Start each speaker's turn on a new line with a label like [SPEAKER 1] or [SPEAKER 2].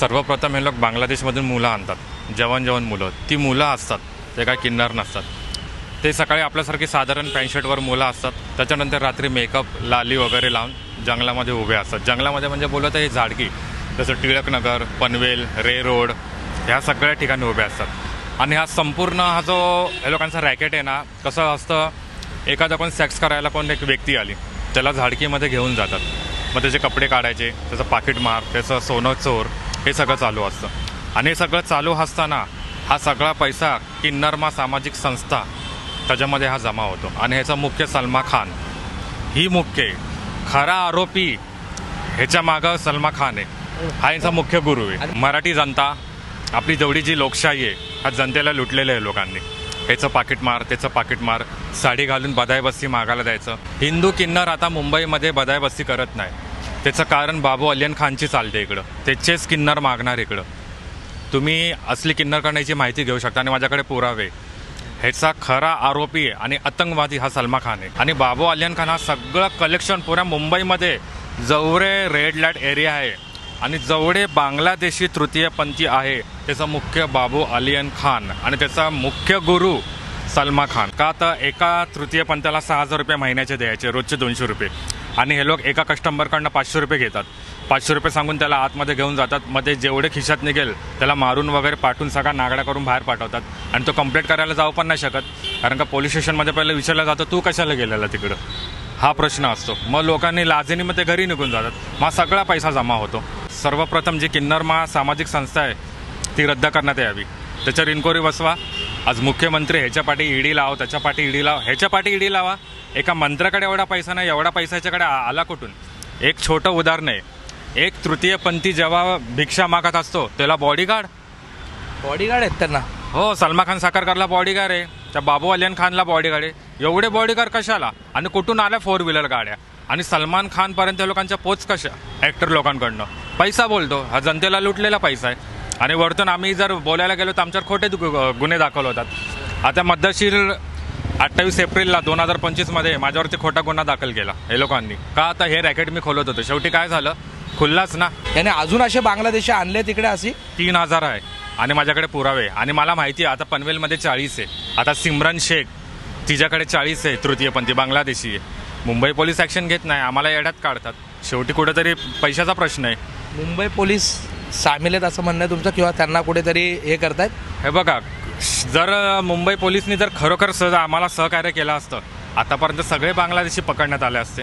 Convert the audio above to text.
[SPEAKER 1] सर्वप्रथम हे लोक बांगलादेशमधून मुलं आणतात. जवान जवान मुलं. ती मुलं असतात. ते काय किन्नर नसतात. ते सकाळी आपल्यासारखी साधारण पॅन्ट शर्टवर मुलं असतात. त्याच्यानंतर रात्री मेकअप लाली वगैरे लावून जंगलामध्ये उभे असतात. जंगलामध्ये म्हणजे बोलत हे झाडकी. जसं टिळकनगर पनवेल रे रोड ह्या सगळ्या ठिकाणी उभे असतात. आणि हा संपूर्ण हा जो या लोकांचा रॅकेट आहे ना कसं असतं एखादा कोण सेक्स करायला कोण एक व्यक्ती आली त्याला झाडकीमध्ये घेऊन जातात. मग त्याचे कपडे काढायचे त्याचं पाकिट मार त्याचं सोनं चोर हे सगळं चालू असतं. आणि हे सगळं चालू असताना हा सगळा पैसा किन्नरमा सामाजिक संस्था त्याच्यामध्ये हा जमा होतो. आणि ह्याचा मुख्य सलमा खान. ही मुख्य आहे खरा आरोपी ह्याच्या मागं सलमा खान आहे. हा यांचा मुख्य गुरु आहे. मराठी जनता आपली जेवढी जी लोकशाही आहे हा जनतेला लुटलेलं आहे लोकांनी. ह्याचं पाकिट मार त्याचं पाकिट मार साडी घालून बदायबस्ती मागायला द्यायचं. हिंदू किन्नर आता मुंबईमध्ये बदायबस्ती करत नाही. त्याचं कारण बाबू अलियन खानची चालते इकडं. त्याचेच किन्नर मागणार इकडं. तुम्ही असली किन्नर करण्याची माहिती घेऊ शकता आणि माझ्याकडे पुरावे. ह्याचा खरा आरोपी आहे आणि आतंकवादी हा सलमा खान आहे. आणि बाबू अलियन खान हा सगळं कलेक्शन पुऱ्या मुंबईमध्ये जवळे रेड लाइट एरिया आहे. आणि जवळे बांगलादेशी तृतीयपंथी आहे. त्याचा मुख्य बाबू अलियन खान आणि त्याचा मुख्य गुरु सलमा खान. का तर एका तृतीयपंथाला सहा हजार रुपये महिन्याचे द्यायचे रोजचे दोनशे रुपये. आणि हे लोक एका कस्टमरकडनं पाचशे रुपये घेतात. पाचशे रुपये सांगून त्याला आतमध्ये घेऊन जातात. मग ते जेवढे खिशात निघेल त्याला मारून वगैरे पाठवून सगळा नागडा करून बाहेर पाठवतात. आणि तो कंप्लेंट करायला जाऊ पण नाही शकत. कारण का पोलीस स्टेशनमध्ये पहिलं विचारलं जातो तू कशाला गेलेला तिकडं? हा प्रश्न असतो. मग लोकांनी लाजेनी मग ते घरी निघून जातात. मग सगळा पैसा जमा होतो. सर्वप्रथम जी किन्नर महा सामाजिक संस्था आहे ती रद्द करण्यात यावी. त्याच्यावर इन्क्वायरी बसवा. आज मुख्यमंत्री ह्याच्या पाठी ईडी लाव त्याच्या पाठी ईडी लाव ह्याच्या पाठी ईडी लावा. एका मंत्र्याकडे एवढा पैसा नाही एवढा पैसा ह्याच्याकडे आला कुठून? एक छोटं उदाहरण आहे. एक तृतीयपंथी जेव्हा भिक्षा मागत असतो त्याला बॉडीगार्ड
[SPEAKER 2] बॉडीगार्ड आहेत त्यांना.
[SPEAKER 1] हो सलमा खान साखरकरला बॉडीगार्ड आहे. त्या बाबू अलियन खानला बॉडीगार्ड आहे. एवढे बॉडीगार्ड कशाला? आणि कुठून आल्या फोर व्हीलर गाड्या? आणि सलमान खान पर्यंत लोकांच्या पोच कशा? ऍक्टर लोकांकडनं. पैसा बोलतो. हा जनतेला लुटलेला पैसा आहे. आणि वरतून आम्ही जर बोलायला गेलो तर आमच्यावर खोटे गुन्हे दाखल होतात. आता मध्यशीर अठ्ठावीस एप्रिलला दोन हजार पंचवीसमध्ये माझ्यावरती खोटा गुन्हा दाखल केला हे लोकांनी. का आता हे रॅकेट मी खोलत होतो? शेवटी काय झालं? खुल्लाच ना.
[SPEAKER 2] याने अजून असे बांगलादेशी आणले तिकडे अशी?
[SPEAKER 1] तीन हजार आहे. आणि माझ्याकडे पुरावे. आणि मला माहिती आहे आता पनवेलमध्ये चाळीस आहे. आता सिमरन शेख तिच्याकडे चाळीस आहे तृतीयपंथी बांगलादेशी आहे. मुंबई पोलीस ॲक्शन घेत नाही आम्हाला येड्यात काढतात. शेवटी कुठेतरी पैशाचा प्रश्न आहे.
[SPEAKER 2] मुंबई पोलीस सामील आहेत असं म्हणणं आहे तुमचं किंवा त्यांना कुठेतरी हे करतायत?
[SPEAKER 1] हे बघा जर मुंबई पोलिसनी जर खरोखर सहज आम्हाला सहकार्य केलं असतं आतापर्यंत सगळे बांगलादेशी पकडण्यात आले असते.